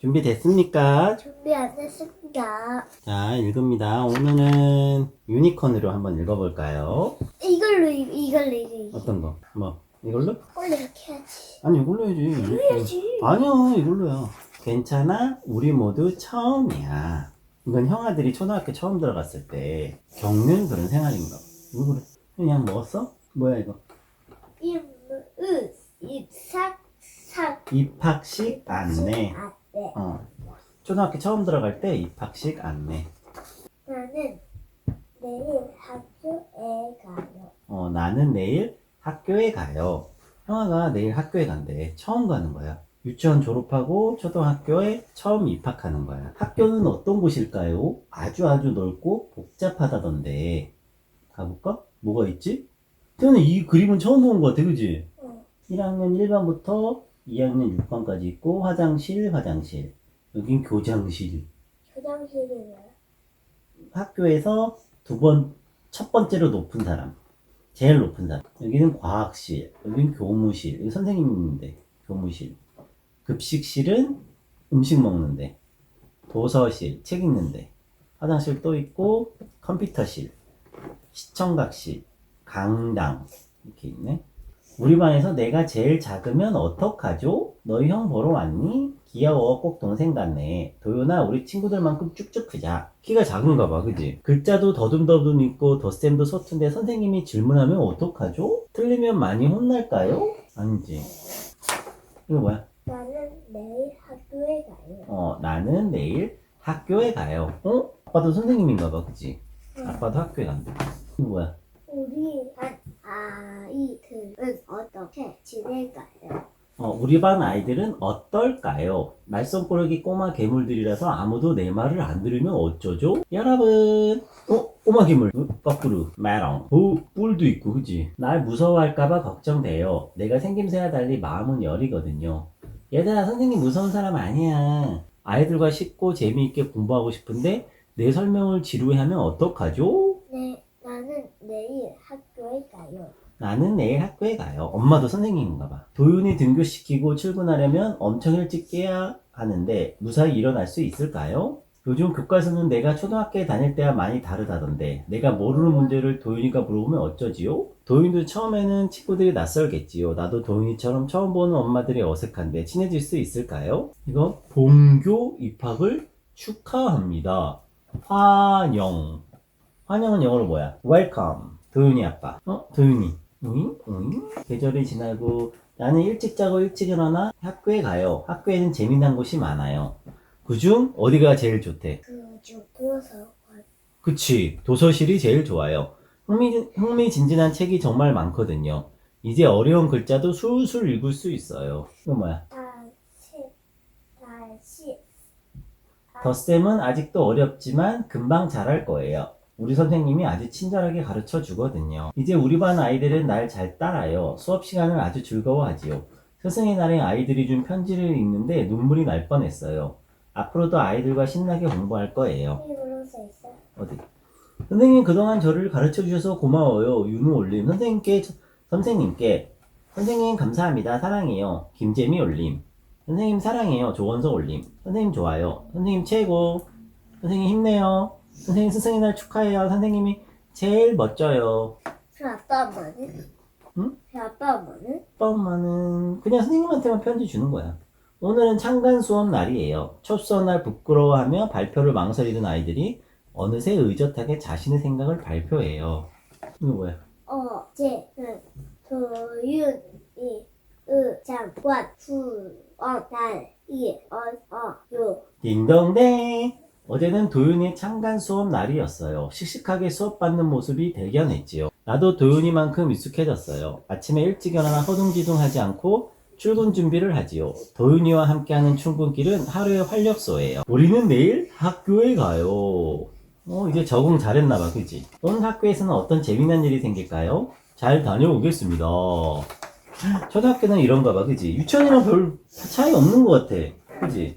준비됐습니까? 준비 안 됐습니다. 자, 읽습니다. 오늘은 유니콘으로 한번 읽어볼까요? 이걸로 이- 이걸로 이거 어떤 거? 뭐, 이걸로? 원래 이렇게 해야지. 아니, 이걸로 해야지. 해야지. 아니요, 이걸로요. 괜찮아? 우리 모두 처음이야. 이건 형아들이 초등학교 처음 들어갔을 때 겪는 그런 생활인가 봐. 이거 그래. 그냥 먹었어? 뭐야, 이거? 임으 이 삭 삭 입학식 안내. 아, 네. 어. 초등학교 처음 들어갈 때 입학식 안내. 나는 내일 학교에 가요. 어, 나는 내일 학교에 가요. 형아가 내일 학교에 간대. 처음 가는 거야. 유치원 졸업하고 초등학교에 처음 입학하는 거야. 학교는 어떤 곳일까요? 아주 아주 넓고 복잡하다던데. 가볼까? 뭐가 있지? 태연이 이 그림은 처음 본것 같아, 그지? 어. 1학년 1반부터 2학년 6반까지 있고, 화장실, 화장실. 여긴 교장실. 화장실이 뭐야? 학교에서 두 번, 첫 번째로 높은 사람. 제일 높은 사람. 여기는 과학실. 여기는 교무실. 여기 선생님 있는데. 교무실. 급식실은 음식 먹는데. 도서실. 책 읽는데. 화장실 또 있고, 컴퓨터실. 시청각실. 강당. 이렇게 있네. 우리 반에서 내가 제일 작으면 어떡하죠? 너희 형 보러 왔니? 귀여워, 꼭 동생 같네. 도윤아, 우리 친구들만큼 쭉쭉 크자. 키가 작은가 봐, 그지? 글자도 더듬더듬 있고, 덧셈도 서툰데 선생님이 질문하면 어떡하죠? 틀리면 많이 혼날까요? 아니지. 이거 뭐야? 나는 내일 학교에 가요. 어, 나는 내일 학교에 가요. 어? 아빠도 선생님인가 봐, 그지? 아빠도 학교에 간다. 이거 뭐야? 우리 반 아이들은 어떻게 지낼까요? 어, 우리 반 아이들은 어떨까요? 말썽꾸러기 꼬마 괴물들이라서 아무도 내 말을 안 들으면 어쩌죠? 여러분, 어, 꼬마 괴물, 어, 거꾸로, 메롱, 어, 뿔도 있고, 그지? 날 무서워할까봐 걱정돼요. 내가 생김새와 달리 마음은 여리거든요. 얘들아, 선생님 무서운 사람 아니야. 아이들과 쉽고 재미있게 공부하고 싶은데 내 설명을 지루해하면 어떡하죠? 학교에 가요. 나는 내일 학교에 가요. 엄마도 선생님인가 봐. 도윤이 등교시키고 출근하려면 엄청 일찍 깨야 하는데 무사히 일어날 수 있을까요? 요즘 교과서는 내가 초등학교에 다닐 때와 많이 다르다던데 내가 모르는 문제를 도윤이가 물어보면 어쩌지요? 도윤도 처음에는 친구들이 낯설겠지요. 나도 도윤이처럼 처음 보는 엄마들이 어색한데 친해질 수 있을까요? 이거 본교 입학을 축하합니다. 환영. 환영은 영어로 뭐야? Welcome. 도윤이 아빠. 어? 도윤이. 오잉? 오잉? 계절이 지나고 나는 일찍 자고 일찍 일어나 학교에 가요. 학교에는 재미난 곳이 많아요. 그중 어디가 제일 좋대? 그중 도서관. 그치. 도서실이 제일 좋아요. 흥미, 흥미진진한 책이 정말 많거든요. 이제 어려운 글자도 술술 읽을 수 있어요. 이거 뭐야? 덧셈은 아직도 어렵지만 금방 잘할 거예요. 우리 선생님이 아주 친절하게 가르쳐 주거든요. 이제 우리 반 아이들은 날 잘 따라요. 수업 시간을 아주 즐거워하지요. 스승의 날에 아이들이 준 편지를 읽는데 눈물이 날 뻔했어요. 앞으로도 아이들과 신나게 공부할 거예요. 어디? 선생님 그동안 저를 가르쳐 주셔서 고마워요. 윤우 올림. 선생님께 선생님께 선생님 감사합니다. 사랑해요. 김재미 올림. 선생님 사랑해요. 조원석 올림. 선생님 좋아요. 선생님 최고. 선생님 힘내요. 선생님 스승의 날 축하해요. 선생님이 제일 멋져요. 그 아빠 엄마는? 응? 그 아빠 엄마는? 아빠 엄마는 그냥 선생님한테만 편지 주는 거야. 오늘은 창간 수업 날이에요. 첫 수업 날 부끄러워하며 발표를 망설이던 아이들이 어느새 의젓하게 자신의 생각을 발표해요. 이거 뭐야? 어제는 도윤이 의장관 수업 날이어요. 딩동댕! 어제는 도윤이 창간 수업 날이었어요. 씩씩하게 수업 받는 모습이 대견했지요. 나도 도윤이만큼 익숙해졌어요. 아침에 일찍 일어나 허둥지둥하지 않고 출근 준비를 하지요. 도윤이와 함께하는 출근길은 하루의 활력소예요. 우리는 내일 학교에 가요. 어, 이제 적응 잘했나봐, 그지? 오늘 학교에서는 어떤 재미난 일이 생길까요? 잘 다녀오겠습니다. 초등학교는 이런가 봐, 그지? 유치원이랑 별 차이 없는 것 같아. 그지?